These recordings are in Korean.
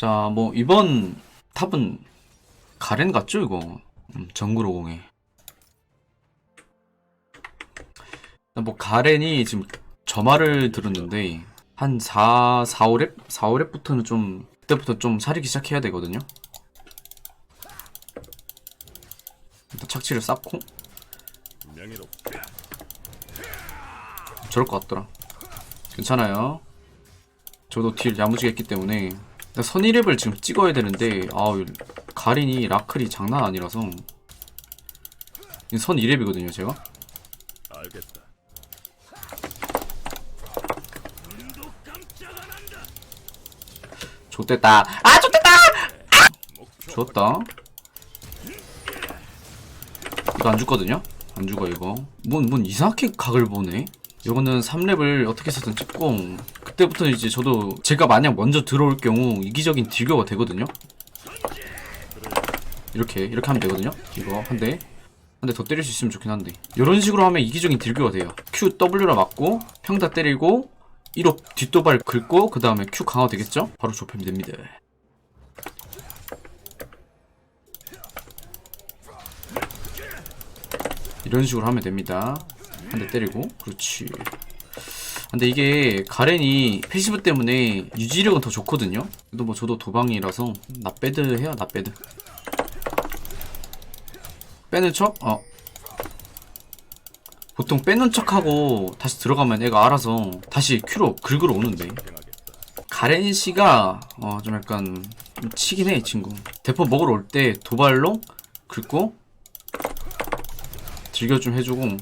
자, 뭐 이번 탑은 가렌 같죠 이거? 음, 정글오공에. 뭐 가렌이 지금 저 말을 들었는데 한 4, 4, 5렙? 4, 5렙부터는 좀 그때부터 좀 사리기 시작해야 되거든요. 일단 착취를 쌓고 저럴 것 같더라. 괜찮아요. 저도 딜 야무지게 했기 때문에 선의랩을 지금 찍어야 되는데 아우 가린이 라클이 장난 아니라서. 이선 2랩이거든요 제가. 알겠다. 좋됐다. 아 좋됐다! 좋았다. 이거 안 죽거든요? 안 죽어 이거. 뭔, 뭔 이상하게 각을 보네. 이거는 3렙을 어떻게 해서든 찍고 그때부터 이제 저도 제가 만약 먼저 들어올 경우 이기적인 딜교가 되거든요. 이렇게 이렇게 하면 되거든요. 이거 한 대. 한 대 더 때릴 수 있으면 좋긴 한데. 이런 식으로 하면 이기적인 딜교가 돼요. Q W로 맞고 평타 때리고 1호 뒷도발 긁고 그 다음에 Q 강화 되겠죠? 바로 좁히면 됩니다. 이런 식으로 하면 됩니다. 한 대 때리고. 그렇지 근데 이게 가렌이 패시브 때문에 유지력은 더 좋거든요 그래도 뭐 저도 도방이라서 나빼드 해요 나빼드 빼는 척? 어 보통 빼는 척하고 다시 들어가면 애가 알아서 다시 큐로 긁으러 오는데. 가렌 씨가 어 좀 약간 좀 치긴 해 이 친구. 대포 먹으러 올 때 도발로 긁고 즐겨 좀 해주고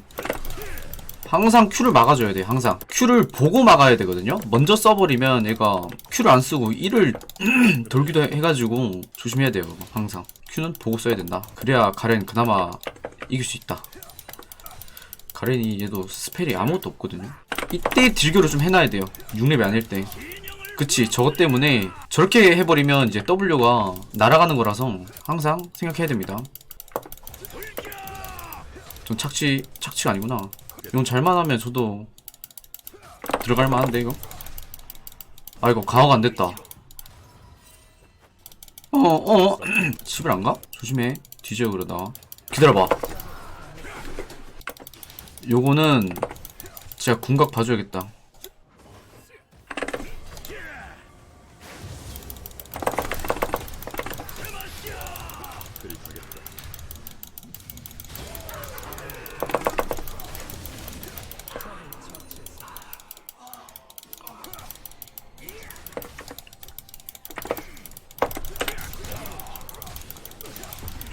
항상 큐를 막아줘야 돼 항상 큐를 보고 막아야 되거든요. 먼저 써버리면 얘가 큐를 안 쓰고 이를 돌기도 해- 해가지고 조심해야 돼요. 항상 큐는 보고 써야 된다. 그래야 가렌 그나마 이길 수 있다. 가렌이 얘도 스펠이 아무것도 없거든요. 이때 딜교를 좀 해놔야 돼요. 6렙이 아닐 때. 그치 저것 때문에 저렇게 해버리면 이제 W가 날아가는 거라서 항상 생각해야 됩니다 전 착취 착취가 아니구나 이건 잘만 하면 저도 들어갈 만한데 이거? 아 이거 강화가 안 됐다. 어어 집을 안 가? 조심해. 뒤져요 그러다. 기다려봐. 요거는 진짜 궁각 봐줘야겠다.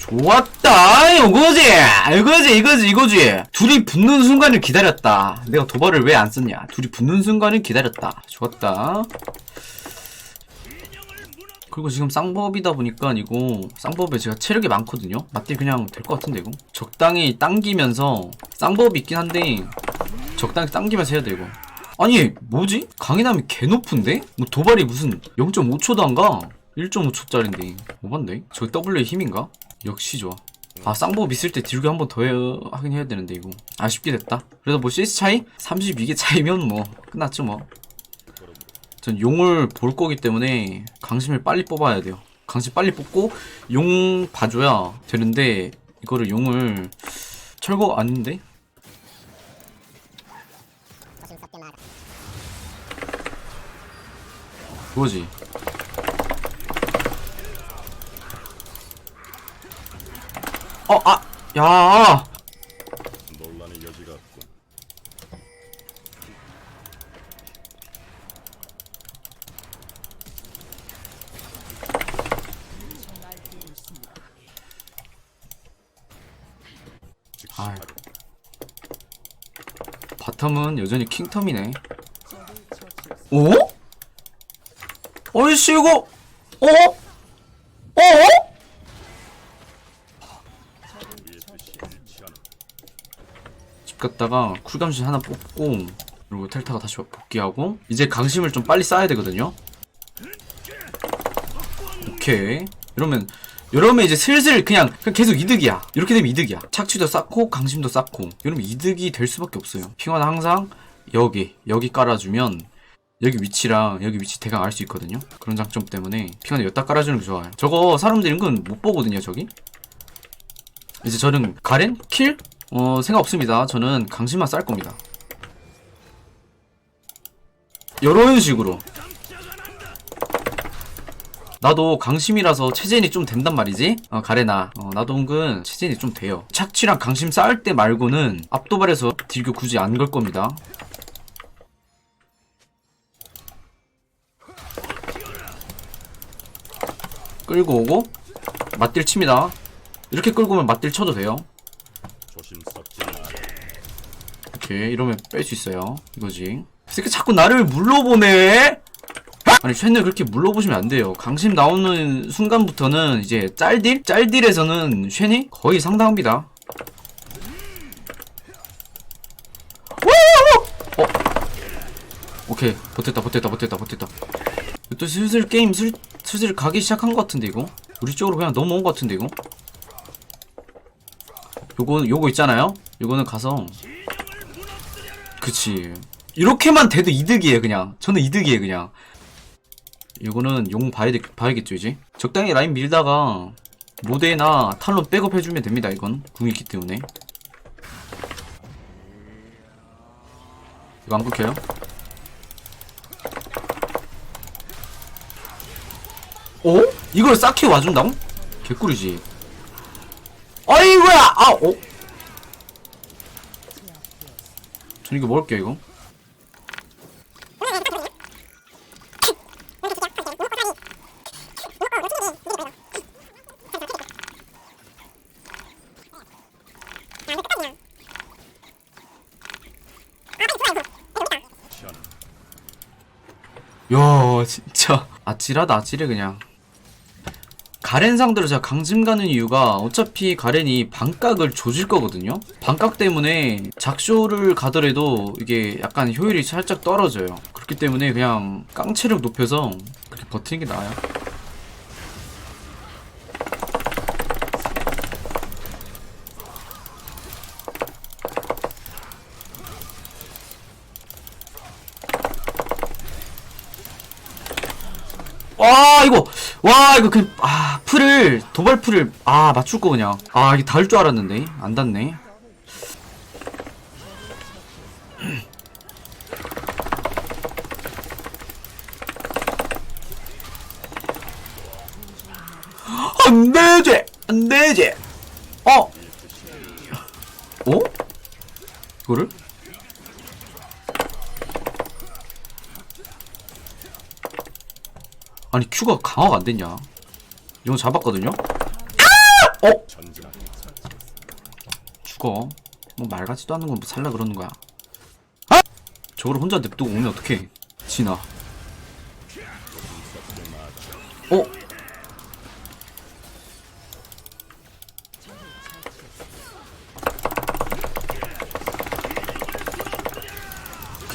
좋았다 이거지 이거지 이거지 이거지 둘이 붙는 순간을 기다렸다 내가 도발을 왜 안 썼냐 둘이 붙는 순간을 기다렸다 좋았다 그리고 지금 쌍법이다 보니까 이거 쌍법에 제가 체력이 많거든요 맞대 그냥 될 것 같은데 이거 적당히 당기면서 쌍법이 있긴 한데 적당히 당기면서 해야 돼 이거 아니 뭐지? 강인함이 개 높은데? 뭐 도발이 무슨 0.5초도 안 가? 1.5초짜린데 오반데? 저기 W의 힘인가? 역시 좋아 아 쌍법 있을 때 딜교 한 번 더 하긴 해야 되는데 이거. 아쉽게 됐다. 그래도 뭐 CS 차이? 32개 차이면 뭐 끝났죠 뭐전 용을 볼 거기 때문에 강심을 빨리 뽑아야 돼요. 강심 빨리 뽑고 용 봐줘야 되는데 이거를 용을 철거 아닌데? 그거지 어, 아, 야, 논란의 여지가. 즉시 아이. 하겠다. 바텀은 여전히 킹텀이네. 오? 어이씨, 이거, 어? 어? 갔다가 쿨감신 하나 뽑고, 그리고 텔타가 다시 복귀하고, 이제 강심을 좀 빨리 쌓아야 되거든요? 오케이. 이러면, 이러면 이제 슬슬 그냥, 그냥 계속 이득이야. 이렇게 되면 이득이야. 착취도 쌓고, 강심도 쌓고. 이러면 이득이 될 수밖에 없어요. 핑화는 항상 여기, 여기 깔아주면 여기 위치랑 여기 위치 대강 알 수 있거든요 그런 장점 때문에 핑하늘 여기다 깔아주는 게 좋아요 저거 사람들 은근 못 보거든요 저기 이제 저는 가렌? 킬? 어 생각 없습니다. 저는 강심만 쌀 겁니다. 요런 식으로. 나도 강심이라서 체젠이 좀 된단 말이지? 어 가레나. 어, 나도 은근 체젠이 좀 돼요. 착취랑 강심 쌓을 때 말고는 압도발에서 딜교 굳이 안 걸 겁니다. 끌고 오고 맞딜 칩니다. 이렇게 끌고 오면 맞딜 쳐도 돼요 조심스럽지 마. 오케이 이러면 뺄 수 있어요. 이거지. 이 새끼 자꾸 나를 물러보네? 아니 쉔을 그렇게 물러보시면 안 돼요. 강심 나오는 순간부터는 이제 짤딜? 짤딜에서는 쉔이 거의 상당합니다. 오! 어? 오케이. 버텼다 버텼다 버텼다 버텼다. 또 슬슬 게임 슬, 슬슬 가기 시작한 것 같은데 이거? 우리 쪽으로 그냥 넘어온 것 같은데 이거? 요거 요거 있잖아요? 요거는 가서 그치 이렇게만 돼도 이득이에요 그냥 저는 이득이에요 그냥 이거는 용 봐야 되, 봐야겠죠 이제 적당히 라인 밀다가 모데나 탈론 백업 해주면 됩니다 이건 궁이 있기 때문에 이거 안 끊겨요? 어? 이걸 쌓기 와준다고? 개꿀이지 아이고야! 아! 어? 전 이거 먹을게요 이거. 야 진짜. 아찔하다 아찔해 그냥. 가렌 상대로 제가 강심 가는 이유가 어차피 가렌이 반각을 조질 거거든요 반각 때문에 작쇼를 가더라도 이게 약간 효율이 살짝 떨어져요. 그렇기 때문에 그냥 깡체력 높여서 그렇게 버티는 게 나아요. 와 이거. 와 이거 그아 풀을 도발 풀을 아 맞출 거 그냥. 아 이게 닿을 줄 알았는데. 안 닿네 안 되지! 안 되지! 어? 어? 이거를? 아니 큐가 강화가 안 됐냐? 이거 잡았거든요? 어? 전진하게 죽어 뭐 말 같지도 않은 건 뭐 살라 그러는 거야. 아! 저걸 혼자 냅두고 오면 어떡해? 진아 어?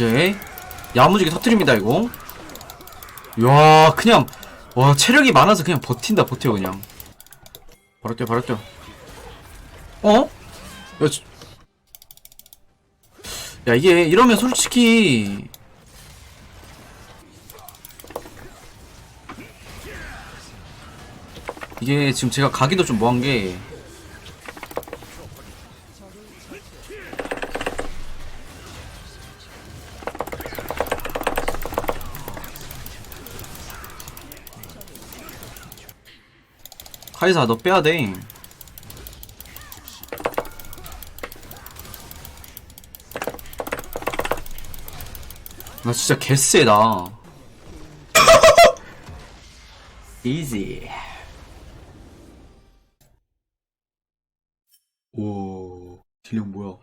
오케이. 야무지게 터트립니다 이거. 야 그냥 와 체력이 많아서 그냥 버틴다 버텨 그냥. 바로 뛰어 바로 뛰어 어? 야, 지- 야 이게 이러면 솔직히 이게 지금 제가 가기도 좀 뭐한 게 카이사 너 빼야 돼. 나 진짜 개쎄다. 이지. 오, 딜량 뭐야?